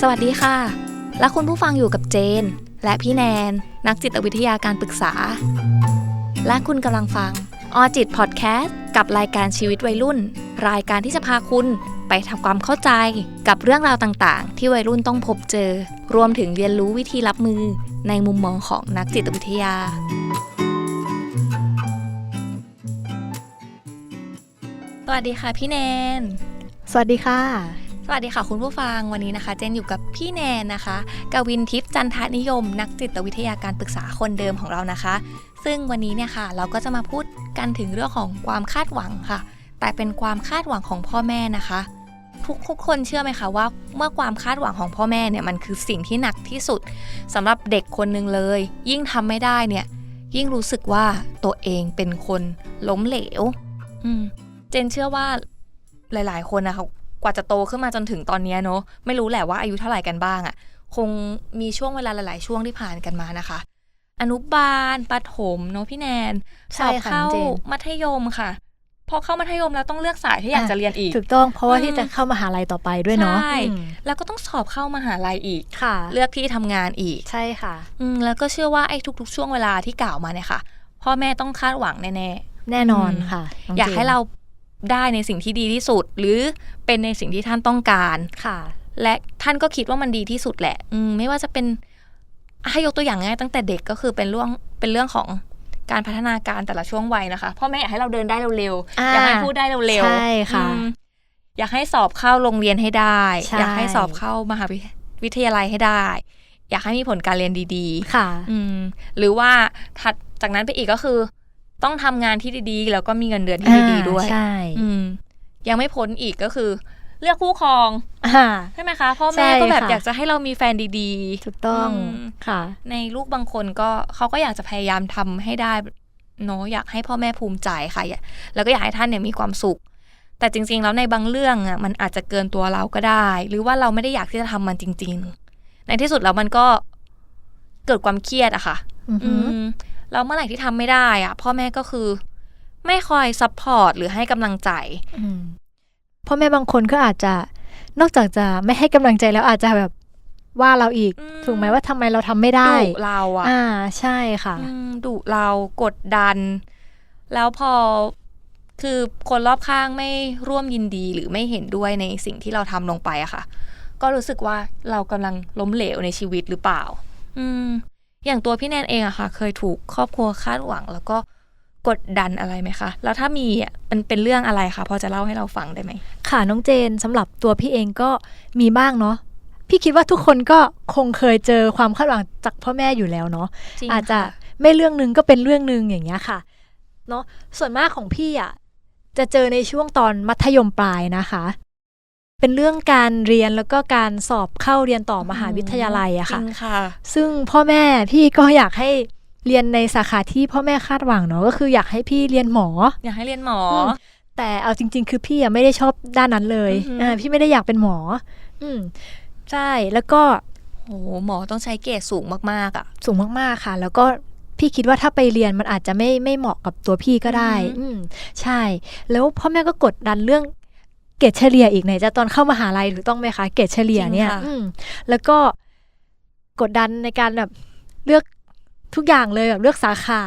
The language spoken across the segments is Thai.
สวัสดีค่ะ และคุณผู้ฟังอยู่กับเจน และพี่แนน นักจิตวิทยาการปรึกษา และคุณกำลังฟังออจิตพอดแคสต์กับรายการชีวิตวัยรุ่น รายการที่จะพาคุณไปทำความเข้าใจกับเรื่องราวต่างๆ ที่วัยรุ่นต้องพบเจอ รวมถึงเรียนรู้วิธีรับมือในมุมมองของนักจิตวิทยา สวัสดีค่ะพี่แนน สวัสดีค่ะ สวัสดีค่ะคุณผู้ฟังวันนี้นะคะ เจนอยู่กับพี่แนนนะคะกวินทิพย์จันทนิยม นักจิตวิทยาการปรึกษาคนเดิมของเรานะคะ ซึ่งวันนี้เนี่ยค่ะ เราก็จะมาพูดกันถึงเรื่องของความคาดหวังค่ะ แต่เป็นความคาดหวังของพ่อแม่นะคะ ทุกทุกคนเชื่อไหมคะว่า เมื่อความคาดหวังของพ่อแม่เนี่ยมันคือสิ่งที่หนักที่สุดสำหรับเด็กคนหนึ่งเลย ยิ่งทำไม่ได้เนี่ย ยิ่งรู้สึกว่าตัวเองเป็นคนล้มเหลว อืมเจนเชื่อว่าหลาย ๆ คนนะคะ ว่าจะโตขึ้นมาจนถึงตอนเนี้ยเนอะไม่รู้แหละว่าอายุเท่าไหร่กันบ้างอะ่ะ คงมีช่วงเวลาหลาย ๆ ช่วงที่ผ่านกันมานะคะ อนุบาลประถมเนอะพี่แนนสใช่อบค่ะเข้าเจนมัธยมค่ะพอเข้ามัธยมแล้วต้องเลือกสายที่อยากจะเรียนอีก ถูกต้องเพราะว่าอืมที่จะเข้ามหาลัยต่อไปด้วยเนาะใช่อืมแล้วก็ต้องสอบเข้ามหาลัยอีกค่ะ เลือกที่ทำงานอีกใช่ค่ะอืมแล้วก็เชื่อว่าไอ้ทุก ๆ ช่วงเวลาที่กล่าวมาเนี่ยค่ะ พ่อแม่ต้องคาดหวังแน่ๆแน่นอนอืมค่ะน้งอยากจนให้เรา ได้ในสิ่งที่ดีที่สุด หรือเป็นในสิ่งที่ท่านต้องการค่ะ และท่านก็คิดว่ามันดีที่สุดแหละอืมไม่ว่าจะเป็นให้ยกตัวอย่างง่ายตั้งแต่เด็กก็คือเป็นเรื่องเป็นเรื่องของการพัฒนาการแต่ละช่วงวัยนะคะพ่อแม่อยากให้เราเดินได้เร็วๆอ่าอยากให้พูดได้เร็วๆใช่ค่ะอืมอยากให้สอบเข้าโรงเรียนให้ได้ใช่อยากให้สอบเข้ามหาวิทยาลัยให้ได้ อยากให้มีผลการเรียนดี ๆ ค่ะ อืมหรือว่าถัดจากนั้นไปอีกก็คือ ต้องทำงานที่ดีๆ แล้วก็มีเงินเดือนที่ดีๆด้วยอ่าใช่อืมยังไม่พ้นอีกก็คือ เลือกคู่ครองอ่าใช่ไหมคะพ่อใช่แม่ก็แบบค่ะอยากจะให้เรามีแฟนดีถูกต้องอืมค่ะๆในลูกบางคนก็เขาก็อยากจะพยายามทำให้ได้เนาะอยากให้พ่อแม่ภูมิใจค่ะอยากแล้วก็อยากให้ท่านเนี่ยมีความสุข แต่จริง ๆ แล้วในบางเรื่องอะมันอาจจะเกินตัวเราก็ได้ หรือว่าเราไม่ได้อยากที่จะทำมันจริง ๆ ในที่สุดแล้วมันก็เกิดความเครียดอะค่ะอือหือม แล้วเมื่อไหร่ที่ทำไม่ได้อะพ่อแม่ก็คือ ไม่คอยซัพพอร์ตหรือให้กำลังใจอืมพ่อแม่บางคนก็อาจจะนอกจากจะไม่ให้กำลังใจแล้วอาจจะแบบว่าเราอีกอืมถูกไหมว่าทำไมเราทำไม่ได้ดุเราอะอ่าใช่ค่ะอืมดุเรากดดัน แล้วพอคือคนรอบข้างไม่ร่วมยินดีหรือไม่เห็นด้วยในสิ่งที่เราทำลงไปอะค่ะ ก็รู้สึกว่าเรากำลังล้มเหลวในชีวิตหรือเปล่า อืม อย่างตัวพี่แนนเองอะค่ะ เคยถูกครอบครัวคาดหวัง แล้วก็กดดันอะไรไหมคะ แล้วถ้ามีอะมันเป็นเรื่องอะไรคะพอจะเล่าให้เราฟังได้ไหมค่ะน้องเจนสำหรับตัวพี่เองก็มีบ้างเนาะพี่คิดว่าทุกคนก็คงเคยเจอความคาดหวังจากพ่อแม่อยู่แล้วเนาะจริงอาจจะค่ไม่เรื่องหนึ่งก็เป็นเรื่องหนึ่งอย่างเงี้ยค่ะเนาะส่วนมากของพี่อะจะเจอในช่วงตอนมัธยมปลายนะคะ เป็นเรื่องการเรียนแล้วก็การสอบเข้าเรียนต่อมหาวิทยาลัยอะค่ะจริงค่ะ ซึ่งพ่อแม่พี่ก็อยากให้เรียนในสาขาที่พ่อแม่คาดหวังเนาะก็คืออยากให้พี่เรียนหมอ อยากให้เรียนหมอมแต่เอาจริง ๆ คือพี่อะไม่ได้ชอบด้านนั้นเลยอือหืออ่อ่าพี่ไม่ได้อยากเป็นหมอ อืมใช่แล้วก็โอ้โหหมอต้องใช้เกรดสูงมากๆอะสูงมากๆค่ะ แล้วก็พี่คิดว่าถ้าไปเรียนมันอาจจะไม่ไม่เหมาะกับตัวพี่ก็ได้ อือหืออือืมใช่ แล้วพ่อแม่ก็กดดันเรื่อง เกรดเฉลี่ยอีกไหนจะตอนเข้ามหาลัยถูกต้องไหมคะเกรดเฉลี่ยเนี่ยจริงค่ะอืมแล้วก็กดดันในการแบบเลือกทุกอย่างเลยแบบเลือกสาขา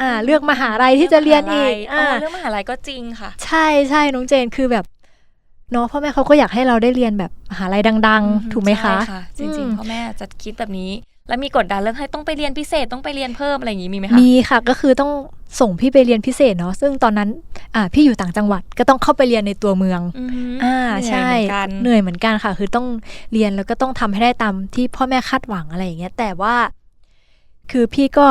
อ่าเลือกมหาลัยที่จะเรียนอีกเรื่องมหาลัยอ่าเรื่องมหาลัยก็จริงค่ะ ใช่ใช่น้องเจนคือแบบเนาะพ่อแม่เขาก็อยากให้เราได้เรียนแบบมหาลัยดัง ๆ ถูกไหมคะใช่จริงอืมๆพ่อแม่จะคิดแบบนี้ แล้วมีกดดันเรื่องให้ต้องไปเรียนพิเศษต้องไปเรียนเพิ่มอะไรอย่างนี้มีไหมคะมีค่ะก็คือต้องส่งพี่ไปเรียนพิเศษเนาะซึ่งตอนนั้นอ่าพี่อยู่ต่างจังหวัดก็ต้องเข้าไปเรียนในตัวเมืองอือหืออ่าเหนื่อยใช่เหมือนกันเหนื่อยเหมือนกันค่ะ คือต้องเรียนแล้วก็ต้องทำให้ได้ตามที่พ่อแม่คาดหวังอะไรอย่างเงี้ยแต่ว่า คือพี่ก็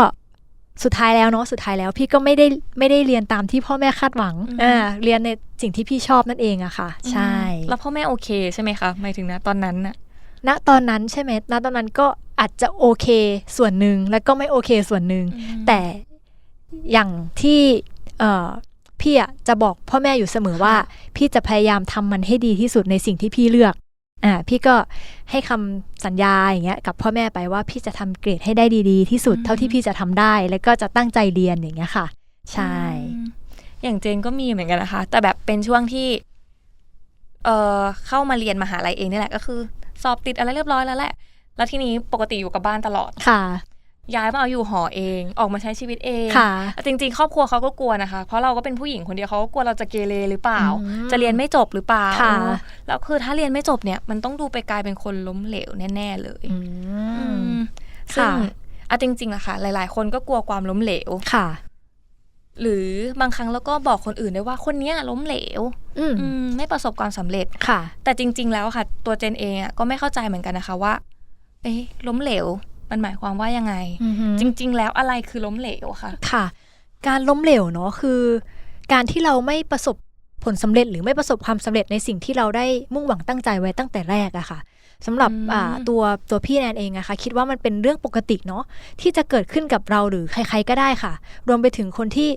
สุดท้ายแล้วเนาะสุดท้ายแล้วพี่ก็ไม่ได้ไม่ได้เรียนตามที่พ่อแม่คาดหวังอ่าเรียนในสิ่งที่พี่ชอบนั่นเองอะค่ะ ใช่ แล้วพ่อแม่โอเคใช่ไหมคะหมายถึงนะตอนนั้นน่ะณตอนนั้นใช่ไหมณตอนนั้นก็ อาจจะโอเคส่วนหนึ่งแล้วก็ไม่โอเคส่วนหนึ่งแต่อย่างที่เอ่อพี่อะจะบอกพ่อแม่อยู่เสมอว่า พี่จะพยายามทำมันให้ดีที่สุดในสิ่งที่พี่เลือกอ่าพี่ก็ให้คำสัญญาอย่างเงี้ยกับพ่อแม่ไปว่าพี่จะทำเกรดให้ได้ดีๆ ที่สุดอืมเท่าที่พี่จะทำได้ แล้วก็จะตั้งใจเรียนอย่างเงี้ยค่ะ ใช่อืมอย่างเจนก็มีเหมือนกันนะคะ แต่แบบเป็นช่วงที่ เอ่อเข้ามาเรียนมหาลัยเองนี่แหละก็คือ สอบติดอะไรเรียบร้อยแล้วแหละ แล้วทีนี้ปกติอยู่กับบ้านตลอดค่ะ ย้ายมาเอาอยู่หอเองออกมาใช้ชีวิตเองค่ะ จริง ๆ ครอบครัวเขาก็กลัวนะคะ เพราะเราก็เป็นผู้หญิงคนเดียวเขาก็กลัวเราจะเกเรหรือเปล่าอืมจะเรียนไม่จบหรือเปล่าค่ะเออแล้วคือถ้าเรียนไม่จบเนี่ยมันต้องดูไปกลายเป็นคนล้มเหลวแน่ ๆเลยอืมซึ่งค่ะอะจริงๆอะค่ะ หลาย ๆ คนก็กลัวความล้มเหลวค่ะ หรือบางครั้งแล้วก็บอกคนอื่นได้ว่าคนเนี้ยล้มเหลว อืมอืมไม่ประสบความสำเร็จค่ะ แต่จริง ๆ แล้วอะค่ะ ตัวเจนเองอะก็ไม่เข้าใจเหมือนกันนะคะว่า เอ๊ะล้มเหลว มันหมายความว่ายังไงอือฮึจริง ๆ แล้วอะไรคือล้มเหลวค่ะ ค่ะ การล้มเหลวเนาะคือ การที่เราไม่ประสบผลสำเร็จหรือไม่ประสบความสำเร็จในสิ่งที่เราได้มุ่งหวังตั้งใจไว้ตั้งแต่แรกอะค่ะสำหรับอืมอ่าตัวตัวพี่แนนเองอะค่ะคิดว่ามันเป็นเรื่องปกติเนาะที่จะเกิดขึ้นกับเราหรือใคร ๆก็ได้ค่ะ รวมไปถึงคนที่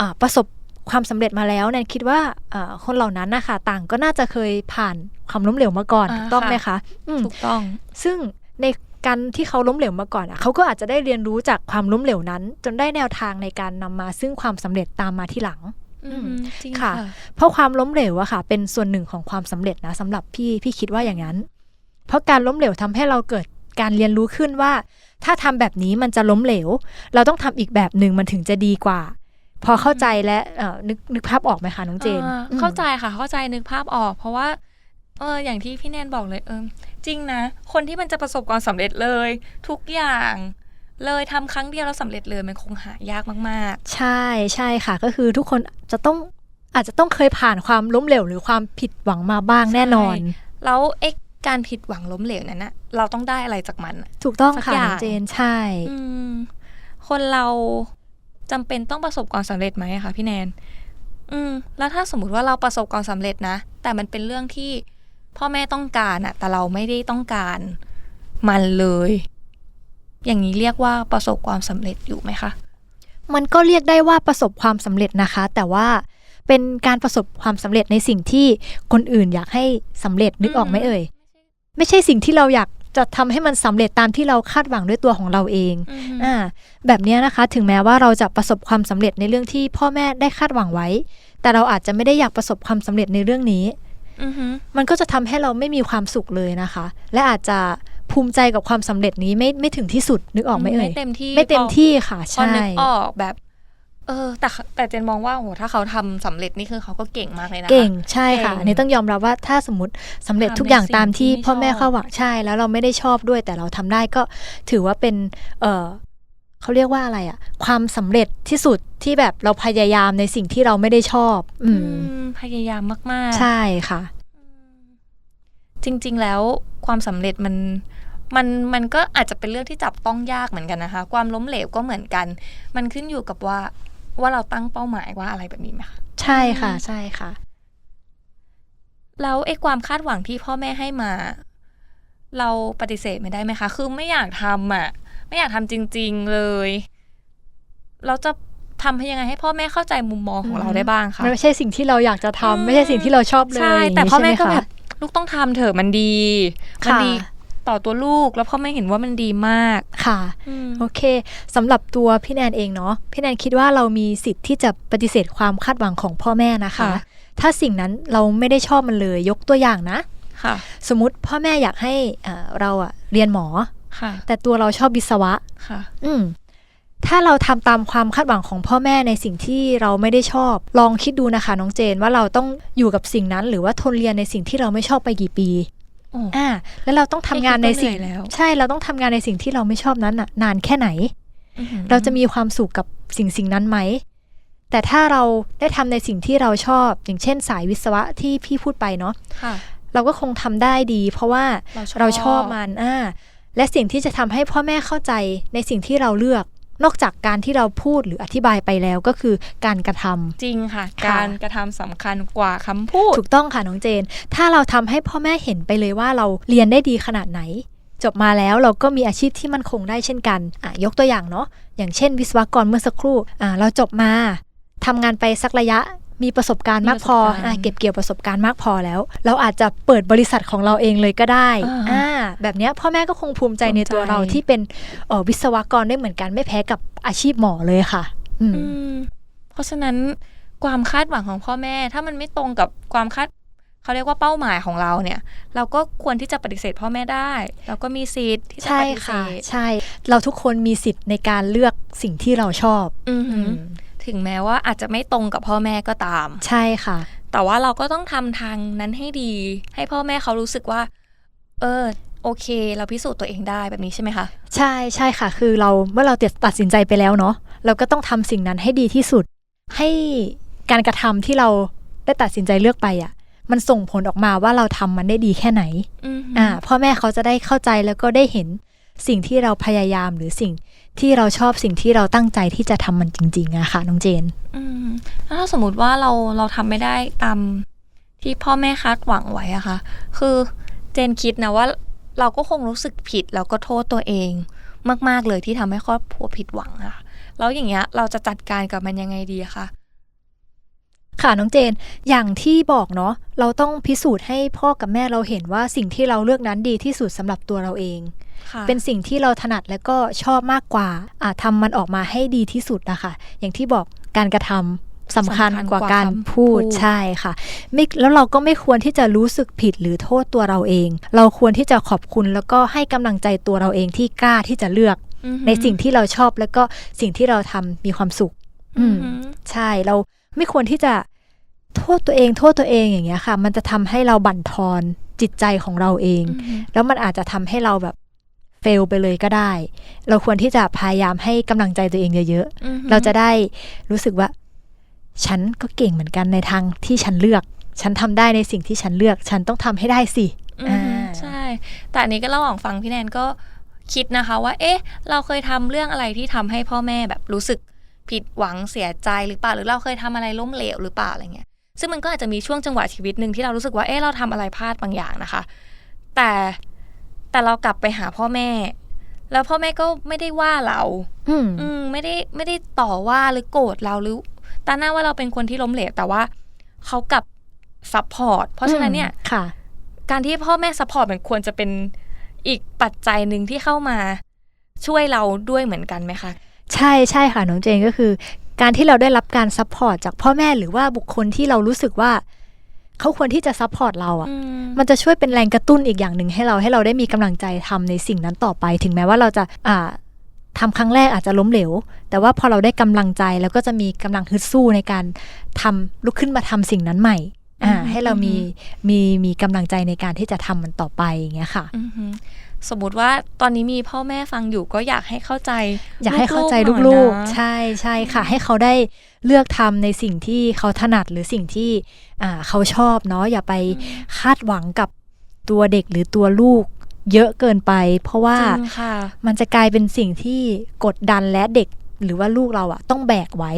อ่าประสบความสำเร็จมาแล้วแนนคิดว่าอ่าคนเหล่านั้นนะคะต่างก็น่าจะเคยผ่านความล้มเหลวมาก่อนอ่าถูกต้องไหมค่ะคะอืมถูกต้อง ซึ่ง ในการที่เขาล้มเหลวมาก่อนอะเขาก็อาจจะได้เรียนรู้จากความล้มเหลวนั้น จนได้แนวทางในการนำมาซึ่งความสำเร็จตามมาที่หลังอืมจริงค่ะค่ะ เพราะความล้มเหลวอะค่ะ เป็นส่วนหนึ่งของความสำเร็จนะสำหรับพี่พี่คิดว่าอย่างนั้น เพราะการล้มเหลวทำให้เราเกิดการเรียนรู้ขึ้นว่า ถ้าทำแบบนี้มันจะล้มเหลว เราต้องทำอีกแบบหนึ่งมันถึงจะดีกว่า พอเข้าใจและเอ่อนึกนึกภาพออกไหมคะน้องเจนอ่าอืมเข้าใจค่ะเข้าใจนึกภาพออก เพราะว่า เอออย่างที่พี่แนนบอกเลยเออ จริงนะ คนที่มันจะประสบความสำเร็จเลย ทุกอย่างเลยทำครั้งเดียวแล้วสำเร็จเลยมันคงหายากมากใช่ใช่ค่ะ ก็คือทุกคนจะต้องอาจจะต้องเคยผ่านความล้มเหลวหรือความผิดหวังมาบ้างแน่นอนๆแล้วเอ๊ะการผิดหวังล้มเหลวนั้นนะเราต้องได้อะไรจากมันอะถูกต้องสักค่ะอย่างน้องเจนใช่อืมคนเราจำเป็นต้องประสบความสำเร็จไหมอะคะพี่แนน อืม แล้วถ้าสมมติว่าเราประสบความสำเร็จนะ แต่มันเป็นเรื่องที่ พ่อแม่ต้องการอะแต่เราไม่ได้ต้องการมันเลย อย่างนี้เรียกว่าประสบความสำเร็จอยู่ไหมคะ มันก็เรียกได้ว่าประสบความสำเร็จนะคะ แต่ว่าเป็นการประสบความสำเร็จในสิ่งที่คนอื่นอยากให้สำเร็จนึกออกไหมอืมเอ่ย ไม่ใช่สิ่งที่เราอยากจะทำให้มันสำเร็จตามที่เราคาดหวังด้วยตัวของเราเองอืมอ่าแบบเนี้ยนะคะ ถึงแม้ว่าเราจะประสบความสำเร็จในเรื่องที่พ่อแม่ได้คาดหวังไว้ แต่เราอาจจะไม่ได้อยากประสบความสำเร็จในเรื่องนี้อือฮึ มันก็จะทำให้เราไม่มีความสุขเลยนะคะ และอาจจะภูมิใจกับความสำเร็จนี้ไม่ไม่ถึงที่สุดนึกออกไหมเอ่ยไม่เต็มที่ไม่เต็มพอที่ค่ะพอใช่นึกออกแบบเออแต่แต่เจนมองว่าโหถ้าเขาทำสำเร็จนี่คือเขาก็เก่งมากเลยนะคะเก่งใช่ค่ะเก่งอันนี้ต้องยอมรับว่าถ้าสมมติสำเร็จทำทุกอย่างในสิ่งตามที่ที่ไม่พ่อแม่ชอบเข้าหวังใช่แล้วเราไม่ได้ชอบด้วย แต่เราทำได้ก็ถือว่าเป็นเออเขาเรียกว่าอะไรอะความสำเร็จที่สุดที่แบบเราพยายามในสิ่งที่เราไม่ได้ชอบ อืมอืม พยายามมาก ๆ ใช่ค่ะ จริง ๆ แล้วความสำเร็จมันมันมันก็อาจจะเป็นเรื่องที่จับต้องยากเหมือนกันนะคะ ความล้มเหลวก็เหมือนกัน มันขึ้นอยู่กับว่าว่าเราตั้งเป้าหมายว่าอะไรแบบนี้ไหมคะใช่ค่ะ ใช่ค่ะ แล้วไอ้ความคาดหวังที่พ่อแม่ให้มา เราปฏิเสธไม่ได้ไหมคะ คือไม่อยากทำอะ ไม่อยากทำจริง ๆเลย เราจะ ทำให้ยังไงให้พ่อแม่เข้าใจมุมมองของเราได้บ้างคะมันไม่ใช่สิ่งที่เราอยากจะทำอืมไม่ใช่สิ่งที่เราชอบเลยใช่ย่างนี้แต่พ่อแม่ใช่ก็ไหแบคะบลูกต้องทำเถอะมันดี มันค่ะดีต่อตัวลูกแล้วพ่อแม่เห็นว่ามันดีมากค่ะอืมโอเคสำหรับตัวพี่แนนเองเนาะพี่แนนคิดว่าเรามีสิทธิ์ที่จะปฏิเสธความคาดหวังของพ่อแม่นะคะค่ะถ้าสิ่งนั้นเราไม่ได้ชอบมันเลยยกตัวอย่างนะค่ะสมมติพ่อแม่อยากให้เอ่อเราอะเรียนหมอค่ะแต่ตัวเราชอบวิศวะค่ะ อืม ถ้าเราทำตามความคาดหวังของพ่อแม่ในสิ่งที่เราไม่ได้ชอบ ลองคิดดูนะคะน้องเจนว่าเราต้องอยู่กับสิ่งนั้น หรือว่าทนเรียนในสิ่งที่เราไม่ชอบไปกี่ปีโอ้อ่าแล้วเราต้องทำงานในสิ่งแค่คิดก็เหนื่อยแล้วใช่เราต้องทำงานในสิ่งที่เราไม่ชอบนั้นน่ะ นานแค่ไหนอื้อหือเราจะมีความสุขกับสิ่งสิ่งนั้นไหมแต่ถ้าเราได้ทำในสิ่งที่เราชอบ อย่างเช่น สายวิศวะที่พี่พูดไปเนาะค่ะเราก็คงทำได้ดี เพราะว่าเราชอบเราชอบมันอ่าและสิ่งที่จะทำให้พ่อแม่เข้าใจในสิ่งที่เราเลือก นอกจากการที่เราพูดหรืออธิบายไปแล้วก็คือการกระทำจริงค่ะค่ะ การกระทำสำคัญกว่าคำพูด ถูกต้องค่ะน้องเจน ถ้าเราทำให้พ่อแม่เห็นไปเลยว่าเราเรียนได้ดีขนาดไหน จบมาแล้วเราก็มีอาชีพที่มั่นคงได้เช่นกันอะยกตัวอย่างเนาะอย่างเช่น วิศวกรเมื่อสักครู่อ่าเราจบมาทำงานไปสักระยะ มีประสบการณ์มากพอมีประสบการณ์อะเก็บเกี่ยวประสบการณ์มากพอแล้ว เราอาจจะเปิดบริษัทของเราเองเลยก็ได้อ่าอ่าแบบเนี้ยพ่อแม่ก็คงภูมิใจในตัวภูมิใจเราที่เป็นเอ่อวิศวกรได้เหมือนกันไม่แพ้กับอาชีพหมอเลยค่ะอืมอืมเพราะฉะนั้นความคาดหวังของพ่อแม่ ถ้ามันไม่ตรงกับความคาดเขาเรียกว่าเป้าหมายของเราเนี่ย เราก็ควรที่จะปฏิเสธพ่อแม่ได้ เราก็มีสิทธิ์ที่จะใช่ปฏิเสค่ะธใช่ เราทุกคนมีสิทธิ์ในการเลือกสิ่งที่เราชอบ อือหืออืม ถึงแม้ว่าอาจจะไม่ตรงกับพ่อแม่ก็ตาม ใช่ค่ะ แต่ว่าเราก็ต้องทำทางนั้นให้ดี ให้พ่อแม่เขารู้สึกว่า เออ โอเค เราพิสูจน์ตัวเองได้แบบนี้ใช่ไหมคะ ใช่ใช่ค่ะ คือเราเมื่อเราตัดสินใจไปแล้วเนาะเราก็ต้องทำสิ่งนั้นให้ดีที่สุด ให้การกระทำที่เราได้ตัดสินใจเลือกไปอะมันส่งผลออกมาว่าเราทำมันได้ดีแค่ไหนอือหืออ่า พ่อแม่เขาจะได้เข้าใจแล้วก็ได้เห็นสิ่งที่เราพยายามหรือสิ่ง ที่เราชอบสิ่งที่เราตั้งใจที่จะทำมันจริงๆอะค่ะน้องเจน อืมแล้วถ้าสมมติว่าเราเราทำไม่ได้ตามที่พ่อแม่คาดหวังไว้อะค่ะ คือเจนคิดนะว่าเราก็คงรู้สึกผิดแล้วก็โทษตัวเอง มาก ๆ เลยที่ทำให้ครอบครัวผิดหวังอะแล้วอย่างเงี้ยเราจะจัดการกับมันยังไงดีอะคะค่ะน้องเจน อย่างที่บอกเนาะเราต้องพิสูจน์ให้พ่อกับแม่เราเห็นว่าสิ่งที่เราเลือกนั้นดีที่สุดสำหรับตัวเราเองค่ะ เป็นสิ่งที่เราถนัดและก็ชอบมากกว่าอ่าทำมันออกมาให้ดีที่สุดนะคะอย่างที่บอกการกระทำสำคัญกว่าการพูดใช่ค่ะไม่แล้วเราก็ไม่ควรที่จะรู้สึกผิดหรือโทษตัวเราเอง เราควรที่จะขอบคุณแล้วก็ให้กำลังใจตัวเราเองที่กล้าที่จะเลือกอือหือในสิ่งที่เราชอบแล้วก็สิ่งที่เราทำมีความสุข อืมอือหือใช่เราไม่ควรที่จะโทษตัวเองโทษตัวเองอย่างเงี้ยค่ะ มันจะทำให้เราบั่นทอนจิตใจของเราเองอือหือแล้วมันอาจจะทำให้เราแบบ เฟลไปเลยก็ได้ เราควรที่จะพยายามให้กำลังใจตัวเองเยอะอือหือๆเราจะได้รู้สึกว่า ฉันก็เก่งเหมือนกันในทางที่ฉันเลือก ฉันทำได้ในสิ่งที่ฉันเลือก ฉันต้องทำให้ได้สิอือหืออ่าใช่ แต่อันนี้ก็ระหว่างฟังพี่แนนก็คิดนะคะว่า เอ๊ะ เราเคยทำเรื่องอะไรที่ทำให้พ่อแม่แบบรู้สึกผิดหวังเสียใจหรือเปล่า หรือเราเคยทำอะไรล้มเหลวหรือเปล่าอะไรเงี้ย ซึ่งมันก็อาจจะมีช่วงจังหวะชีวิตหนึ่งที่เรารู้สึกว่า เอ๊ะเราทำอะไรพลาดบางอย่างนะคะ แต่ แต่เรากลับไปหาพ่อแม่ แล้วพ่อแม่ก็ไม่ได้ว่าเรา อืมอืมไม่ได้ไม่ได้ต่อว่าหรือโกรธเราหรือตาหน้าว่าเราเป็นคนที่ล้มเหลวแต่ว่าเขากลับซัพพอร์ตเพราะฉะนั้นเนี่ยค่ะ การที่พ่อแม่ซัพพอร์ตมันควรจะเป็นอีกปัจจัยหนึ่งที่เข้ามาช่วยเราด้วยเหมือนกันไหมคะ ใช่ใช่ค่ะน้องเจนก็คือ การที่เราได้รับการซัพพอร์ตจากพ่อแม่หรือว่าบุคคลที่เรารู้สึกว่า เขาควรที่จะซัพพอร์ตเราอะ่ะ มันจะช่วยเป็นแรงกระตุ้นอีกอย่างหนึ่งให้เราให้เราได้มีกำลังใจทำในสิ่งนั้นต่อไป ถึงแม้ว่าเราจะอ่าทำครั้งแรกอาจจะล้มเหลว แต่ว่าพอเราได้กำลังใจแล้วก็จะมีกำลังฮึดสู้ในการทำลุกขึ้นมาทำสิ่งนั้นใหม่อ่าอืมให้เรามีอืมีมีกำลังใจในการที่จะทำมันต่อไปอย่างเงี้ยค่ะอือหือ สมมุติว่าตอนนี้มีพ่อแม่ฟังอยู่ก็อยากให้เข้าใจ อยากให้เข้าใจๆหน่อยลูกนะๆใช่ใช่ค่ะ ให้เขาได้เลือกทำในสิ่งที่เขาถนัดหรือสิ่งที่อ่าเขาชอบเนาะอย่าไปคาดหวังกับตัวเด็กหรือตัวลูกเยอะเกินไป เพราะว่าจริงค่ะมันจะกลายเป็นสิ่งที่กดดันและเด็กหรือว่าลูกเราอะต้องแบกไว้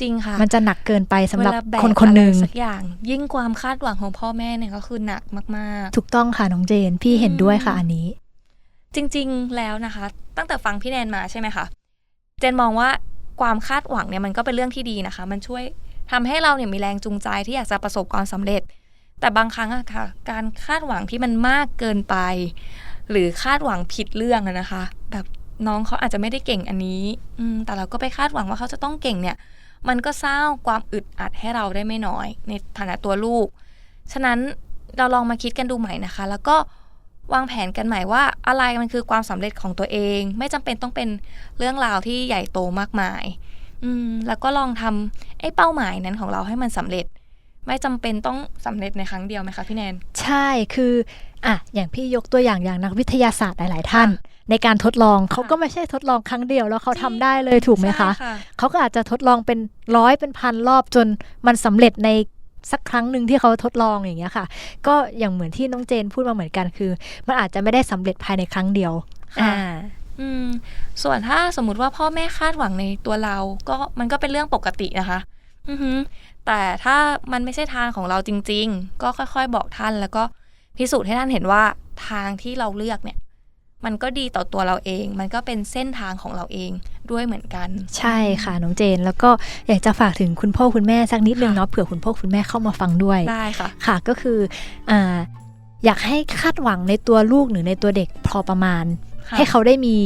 จริงค่ะ มันจะหนักเกินไปสำหรับเวลาแกคนคนหนึ่งอะไรสักอย่าง ยิ่งความคาดหวังของพ่อแม่เนี่ยก็คือหนักมากถูกต้องค่ะ น้องเจน พี่เห็นด้วยค่ะอืมอันนี้ๆ จริง ๆ แล้วนะคะ ตั้งแต่ฟังพี่แนนมาใช่ไหมคะเจนมองว่าความคาดหวังเนี่ยมันก็เป็นเรื่องที่ดีนะคะ มันช่วยทำให้เราเนี่ยมีแรงจูงใจที่อยากจะประสบความสำเร็จ แต่บางครั้งอะค่ะ การคาดหวังที่มันมากเกินไป หรือคาดหวังผิดเรื่องนะคะ แบบน้องเขาอาจจะไม่ได้เก่งอันนี้ อืแต่เราก็ไปคาดหวังว่าเขาจะต้องเก่งเนี่ย มันก็สร้างความอึดอัดให้เราได้ไม่น้อย ในฐานะตัวลูก ฉะนั้นเราลองมาคิดกันดูใหม่นะคะ แล้วก็ วางแผนกันใหม่ว่าอะไรมันคือความสำเร็จของตัวเอง ไม่จำเป็นต้องเป็นเรื่องราวที่ใหญ่โตมากมาย อืมแล้วก็ลองทำไอ้เป้าหมายนั้นของเราให้มันสำเร็จ ไม่จำเป็นต้องสำเร็จในครั้งเดียวไหมคะพี่แนน ใช่คืออะอย่างพี่ยกตัวอย่างอย่างนักวิทยาศาสตร์หลาย ๆ ท่าน ในการทดลองเขาก็ไม่ใช่ทดลองครั้งเดียวแล้วเขาทำได้เลยถูกไหมคะใช่เขาก็อาจจะทดลองเป็นร้อยเป็นพันรอบจนมันสำเร็จใน สักครั้งหนึ่งที่เขาทดลองอย่างเงี้ยค่ะ ก็อย่างเหมือนที่น้องเจนพูดมาเหมือนกันคือ มันอาจจะไม่ได้สำเร็จภายในครั้งเดียวค่ะอ่าอืมส่วนถ้าสมมุติว่าพ่อแม่คาดหวังในตัวเรา ก็มันก็เป็นเรื่องปกตินะคะ อือฮึแต่ถ้ามันไม่ใช่ทางของเราจริง ๆ ก็ค่อยๆบอกท่านแล้วก็พิสูจน์ให้ท่านเห็นว่าทางที่เราเลือกเนี่ย มันก็ดีต่อตัวเราเอง มันก็เป็นเส้นทางของเราเอง ด้วยเหมือนกัน ใช่ค่ะน้องเจน แล้วก็อยากจะฝากถึงคุณพ่อคุณแม่สักนิดนึงเนาะเผื่อคุณพ่อคุณแม่เข้ามาฟังด้วยได้ค่ะค่ะก็คืออ่าอยากให้คาดหวังในตัวลูกหรือในตัวเด็กพอประมาณค่ะให้เขาได้มี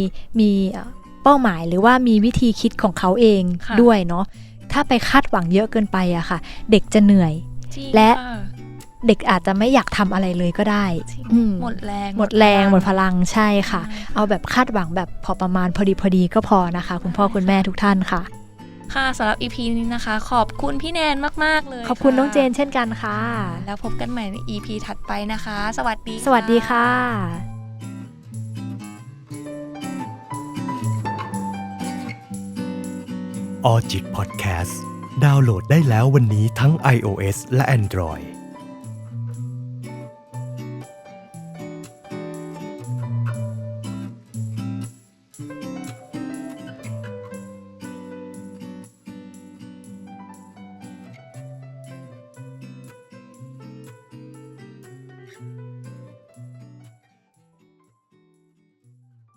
มีเอ่อเป้าหมายหรือว่ามีวิธีคิดของเขาเองค่ะด้วยเนาะถ้าไปคาดหวังเยอะเกินไปอะค่ะ เด็กจะเหนื่อยจริงและค่ เด็กอาจจะไม่อยากทำอะไรเลยก็ได้อืมหมดแรงหมดแรงหมดพลังใช่ค่ะใช่เอาแบบคาดหวังแบบพอประมาณพอดีพอดีก็พอนะคะ คุณพ่อคุณแม่ทุกท่านค่ะ ค่ะสำหรับ EP นี้นะคะ ขอบคุณพี่แนนมาก ๆ เลย ขอบคุณะน้องเจนเช่นกันค่ะ แล้วพบกันใหม่ใน EP ถัดไปนะคะ สวัสดี สวัสดีค่ะออจิตพอดแคสต์ดาวน์โหลดได้แล้ววันนี้ทั้ง iOS และ Android